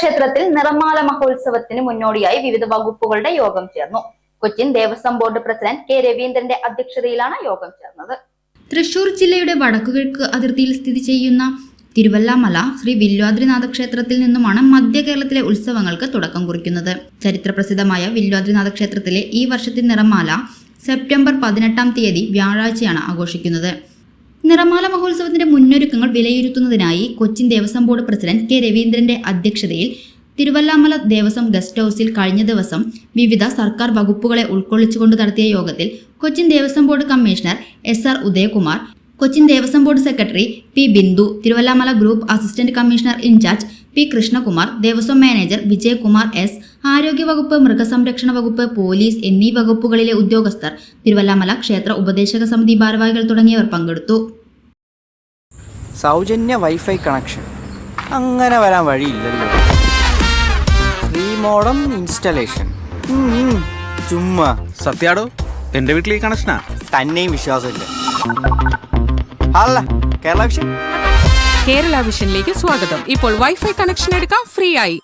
ക്ഷേത്രത്തിൽ നിറമാല മഹോത്സവത്തിന് മുന്നോടിയായി വിവിധ വകുപ്പുകളുടെ യോഗം ചേർന്നു. Cochin Devaswom board president K രവീന്ദ്രന്റെ അധ്യക്ഷതയിലാണ് യോഗം ചേർന്നത്. തൃശൂർ ജില്ലയുടെ വടക്കുകിഴക്ക് അതിർത്തിയിൽ സ്ഥിതി ചെയ്യുന്ന തിരുവല്ലാമല ശ്രീ വില്വാദ്രിനാഥ ക്ഷേത്രത്തിൽ നിന്നുമാണ് മധ്യ കേരളത്തിലെ ഉത്സവങ്ങൾക്ക് തുടക്കം കുറിക്കുന്നത്. ചരിത്രപ്രസിദ്ധമായ വില്വാദ്രിനാഥ ക്ഷേത്രത്തിലെ ഈ വർഷത്തെ നിറമാല സെപ്റ്റംബർ പതിനെട്ടാം തീയതി വ്യാഴാഴ്ചയാണ് ആഘോഷിക്കുന്നത്. നിറമാല മഹോത്സവത്തിന്റെ മുന്നൊരുക്കങ്ങൾ വിലയിരുത്തുന്നതിനായി Cochin Devaswom board president K രവീന്ദ്രന്റെ അധ്യക്ഷതയിൽ തിരുവല്ലാമല ദേവസ്വം ഗസ്റ്റ് ഹൌസിൽ കഴിഞ്ഞ ദിവസം വിവിധ സർക്കാർ വകുപ്പുകളെ ഉൾക്കൊള്ളിച്ചുകൊണ്ട് നടത്തിയ യോഗത്തിൽ Cochin Devaswom board commissioner S R Udayakumar Cochin Devaswom board secretary P Bindu Thiruvilwamala group assistant commissioner in charge P Krishnakumar Devaswom manager Vijayakumar S ആരോഗ്യവകുപ്പ് മൃഗസംരക്ഷണ വകുപ്പ് പോലീസ് എന്നീ വകുപ്പുകളിലെ ഉദ്യോഗസ്ഥർ തിരുവല്ലാമല ക്ഷേത്ര ഉപദേശക സമിതി ഭാരവാഹികൾ തുടങ്ങിയവർ പങ്കെടുത്തു. സൗജന്യ വൈഫൈ കണക്ഷൻ. അങ്ങനെ വരാൻ വഴിയില്ലല്ലോ. Free modem installation. ചുമ്മാ. സത്യാടോ എന്റെ വീട്ടിൽ ഈ കണക്ഷനാ? തന്നെയും വിശ്വാസമില്ല. അല്ല കേരള വിഷൻ? കേരള വിഷനിലേക്ക് സ്വാഗതം. ഇപ്പോൾ വൈഫൈ കണക്ഷൻ എടുക്കാം ഫ്രീ ആയി